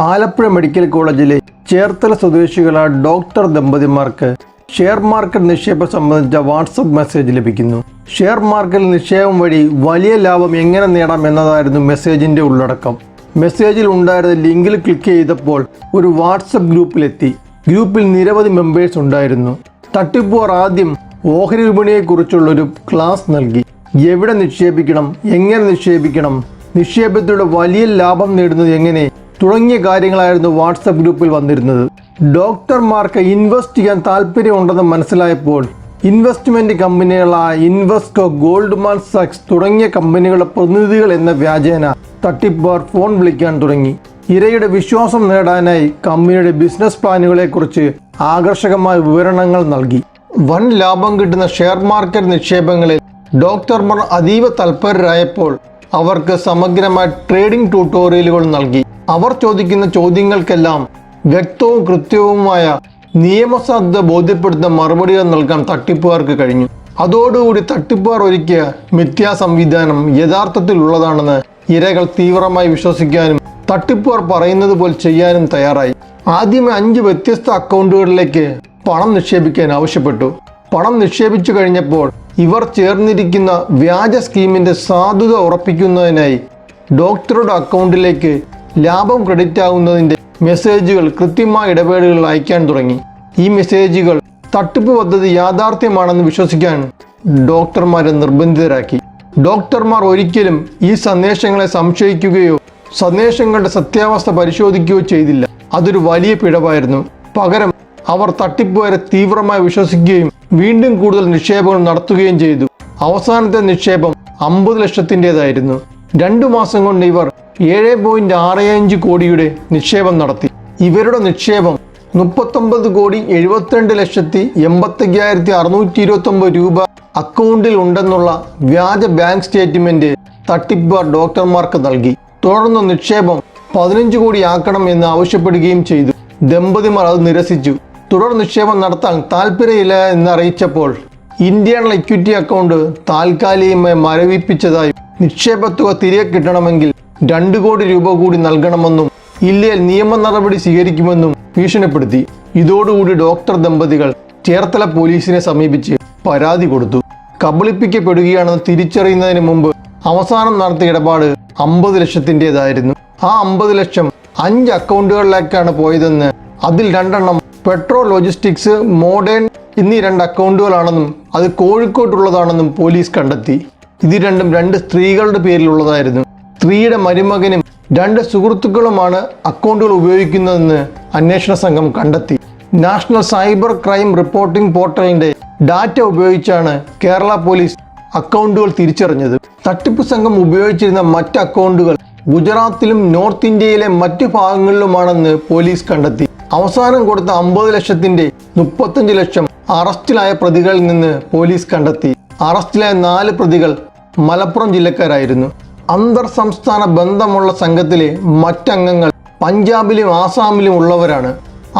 Alappuzha medical കോളേജിലെ ചേർത്തല സ്വദേശികളായ doctor ദമ്പതിമാർക്ക് share market നിക്ഷേപം സംബന്ധിച്ച വാട്സപ്പ് മെസ്സേജ് ലഭിക്കുന്നു. ഷെയർ മാർക്കറ്റിൽ നിക്ഷേപം വഴി വലിയ ലാഭം എങ്ങനെ നേടാം എന്നതായിരുന്നു മെസ്സേജിന്റെ ഉള്ളടക്കം. മെസ്സേജിൽ ഉണ്ടായിരുന്ന ലിങ്കിൽ ക്ലിക്ക് ചെയ്തപ്പോൾ ഒരു വാട്സപ്പ് ഗ്രൂപ്പിലെത്തി. ഗ്രൂപ്പിൽ നിരവധി മെമ്പേഴ്സ് ഉണ്ടായിരുന്നു. തട്ടിപ്പുകാർ ആദ്യം ഓഹരി വിപണിയെക്കുറിച്ചുള്ളൊരു ക്ലാസ് നൽകി. എവിടെ നിക്ഷേപിക്കണം എങ്ങനെ നിക്ഷേപിക്കണം നിക്ഷേപത്തിലൂടെ വലിയ ലാഭം നേടുന്നത് എങ്ങനെ തുടങ്ങിയ കാര്യങ്ങളായിരുന്നു വാട്സപ്പ് ഗ്രൂപ്പിൽ വന്നിരുന്നത്. ഡോക്ടർമാർക്ക് ഇൻവെസ്റ്റ് ചെയ്യാൻ താല്പര്യമുണ്ടെന്ന് മനസ്സിലായപ്പോൾ ഇൻവെസ്റ്റ്മെന്റ് കമ്പനികളായ ഇൻവെസ്റ്റോ ഗോൾഡ്മാൻ സാക്സ് തുടങ്ങിയ കമ്പനികളുടെ പ്രതിനിധികൾ എന്ന വ്യാജേന തട്ടിപ്പുകാർ ഫോൺ വിളിക്കാൻ തുടങ്ങി. ഇരയുടെ വിശ്വാസം നേടാനായി കമ്പനിയുടെ ബിസിനസ് പ്ലാനുകളെക്കുറിച്ച് ആകർഷകമായ വിവരണങ്ങൾ നൽകി. വൻ ലാഭം കിട്ടുന്ന ഷെയർ മാർക്കറ്റ് നിക്ഷേപങ്ങളിൽ ഡോക്ടർമാർ അതീവ തൽപരരായപ്പോൾ അവർക്ക് സമഗ്രമായ ട്രേഡിംഗ് ട്യൂട്ടോറിയലുകൾ നൽകി. അവർ ചോദിക്കുന്ന ചോദ്യങ്ങൾക്കെല്ലാം വ്യക്തവും കൃത്യവുമായ നിയമസാധ്യത ബോധ്യപ്പെടുത്തുന്ന മറുപടികൾ നൽകാൻ തട്ടിപ്പുകാർക്ക് കഴിഞ്ഞു. അതോടുകൂടി തട്ടിപ്പുകാർ ഒരുക്കിയ മിഥ്യാ സംവിധാനം യഥാർത്ഥത്തിൽ ഉള്ളതാണെന്ന് ഇരകൾ തീവ്രമായി വിശ്വസിക്കാനും തട്ടിപ്പുകാർ പറയുന്നത് പോലെ ചെയ്യാനും തയ്യാറായി. ആദ്യമേ അഞ്ച് വ്യത്യസ്ത അക്കൗണ്ടുകളിലേക്ക് പണം നിക്ഷേപിക്കാൻ ആവശ്യപ്പെട്ടു. പണം നിക്ഷേപിച്ചു കഴിഞ്ഞപ്പോൾ ഇവർ ചേർന്നിരിക്കുന്ന വ്യാജ സ്കീമിന്റെ സാധുത ഉറപ്പിക്കുന്നതിനായി ഡോക്ടറുടെ അക്കൗണ്ടിലേക്ക് ലാഭം ക്രെഡിറ്റ് ആവുന്നതിന്റെ മെസ്സേജുകൾ കൃത്യമായ ഇടപെടലുകൾ അയക്കാൻ തുടങ്ങി. ഈ മെസ്സേജുകൾ തട്ടിപ്പ് പദ്ധതി യാഥാർത്ഥ്യമാണെന്ന് വിശ്വസിക്കാൻ ഡോക്ടർമാരെ നിർബന്ധിതരാക്കി. ഡോക്ടർമാർ ഒരിക്കലും ഈ സന്ദേശങ്ങളെ സംശയിക്കുകയോ സന്ദേശങ്ങളുടെ സത്യാവസ്ഥ പരിശോധിക്കുകയോ ചെയ്തില്ല. അതൊരു വലിയ പിഴവായിരുന്നു. പകരം അവർ തട്ടിപ്പുകാരെ തീവ്രമായി വിശ്വസിക്കുകയും വീണ്ടും കൂടുതൽ നിക്ഷേപങ്ങൾ നടത്തുകയും ചെയ്തു. അവസാനത്തെ നിക്ഷേപം അമ്പത് ലക്ഷത്തിന്റെതായിരുന്നു രണ്ടു മാസം കൊണ്ട് ഇവർ ഏഴ് പോയിന്റ് ആറ് അഞ്ച് കോടിയുടെ നിക്ഷേപം നടത്തി. ഇവരുടെ നിക്ഷേപം മുപ്പത്തൊമ്പത് കോടി എഴുപത്തിരണ്ട് ലക്ഷത്തി എൺപത്തയ്യായിരത്തി അറുന്നൂറ്റി ഇരുപത്തൊമ്പത് രൂപ അക്കൗണ്ടിൽ ഉണ്ടെന്നുള്ള വ്യാജ ബാങ്ക് സ്റ്റേറ്റ്മെന്റ് തട്ടിപ്പുകാർ ഡോക്ടർമാർക്ക് നൽകി. തുടർന്ന് നിക്ഷേപം പതിനഞ്ച് കോടി ആക്കണം എന്ന് ആവശ്യപ്പെടുകയും ചെയ്തു. ദമ്പതിമാർ അത് നിരസിച്ചു. തുടർ നിക്ഷേപം നടത്താൻ താല്പര്യമില്ല എന്ന് അറിയിച്ചപ്പോൾ ഇന്ത്യൻ ഇക്വിറ്റി അക്കൗണ്ട് താൽക്കാലികമായി മരവിപ്പിച്ചതായും നിക്ഷേപത്തുക തിരികെ കിട്ടണമെങ്കിൽ രണ്ട് കോടി രൂപ കൂടി നൽകണമെന്നും ഇല്ലേൽ നിയമ നടപടി സ്വീകരിക്കുമെന്നും ഭീഷണിപ്പെടുത്തി. ഇതോടുകൂടി ഡോക്ടർ ദമ്പതികൾ ചേർത്തല പോലീസിനെ സമീപിച്ച് പരാതി കൊടുത്തു. കബളിപ്പിക്കപ്പെടുകയാണെന്ന് തിരിച്ചറിയുന്നതിന് മുമ്പ് അവസാനം നടത്തിയ ഇടപാട് അമ്പത് ലക്ഷത്തിന്റെതായിരുന്നു ആ അമ്പത് ലക്ഷം അഞ്ച് അക്കൗണ്ടുകളിലേക്കാണ് പോയതെന്ന് അതിൽ രണ്ടെണ്ണം പെട്രോ ലോജിസ്റ്റിക്സ് മോഡേൺ എന്നീ രണ്ട് അക്കൗണ്ടുകളാണെന്നും അത് കോഴിക്കോട്ടുള്ളതാണെന്നും പോലീസ് കണ്ടെത്തി. ഇത് രണ്ടും രണ്ട് സ്ത്രീകളുടെ പേരിലുള്ളതായിരുന്നു. സ്ത്രീയുടെ മരുമകനും രണ്ട് സുഹൃത്തുക്കളുമാണ് അക്കൗണ്ടുകൾ ഉപയോഗിക്കുന്നതെന്ന് അന്വേഷണ സംഘം കണ്ടെത്തി. നാഷണൽ സൈബർ ക്രൈം റിപ്പോർട്ടിംഗ് പോർട്ടലിന്റെ ഡാറ്റ ഉപയോഗിച്ചാണ് കേരള പോലീസ് അക്കൗണ്ടുകൾ തിരിച്ചറിഞ്ഞത്. തട്ടിപ്പ് സംഘം ഉപയോഗിച്ചിരുന്ന മറ്റ് അക്കൗണ്ടുകൾ ഗുജറാത്തിലും നോർത്ത് ഇന്ത്യയിലെ മറ്റ് ഭാഗങ്ങളിലുമാണെന്ന് പോലീസ് കണ്ടെത്തി. അവസാനം കൊടുത്ത അമ്പത് ലക്ഷത്തിന്റെ മുപ്പത്തഞ്ച് ലക്ഷം അറസ്റ്റിലായ പ്രതികളിൽ നിന്ന് പോലീസ് കണ്ടെത്തി. അറസ്റ്റിലായ നാല് പ്രതികൾ മലപ്പുറം ജില്ലക്കാരായിരുന്നു. അന്തർ സംസ്ഥാന ബന്ധമുള്ള സംഘത്തിലെ മറ്റംഗങ്ങൾ പഞ്ചാബിലും ആസാമിലും ഉള്ളവരാണ്.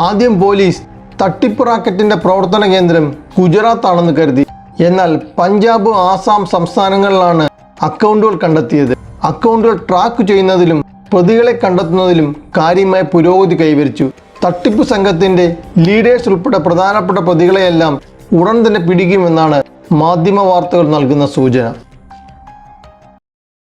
ആദ്യം പോലീസ് തട്ടിപ്പ് റാക്കറ്റിന്റെ പ്രവർത്തന കേന്ദ്രം ഗുജറാത്ത് ആണെന്ന് കരുതി. എന്നാൽ പഞ്ചാബ് ആസാം സംസ്ഥാനങ്ങളിലാണ് അക്കൗണ്ടുകൾ കണ്ടെത്തിയത്. അക്കൗണ്ടുകൾ ട്രാക്ക് ചെയ്യുന്നതിലും പ്രതികളെ കണ്ടെത്തുന്നതിലും കാര്യമായ പുരോഗതി കൈവരിച്ചു. തട്ടിപ്പ് സംഘത്തിന്റെ ലീഡേഴ്സ് ഉൾപ്പെടെ പ്രധാനപ്പെട്ട പ്രതികളെയെല്ലാം ഉടൻ തന്നെ പിടിക്കുമെന്നാണ് മാധ്യമ വാർത്തകൾ നൽകുന്ന സൂചന.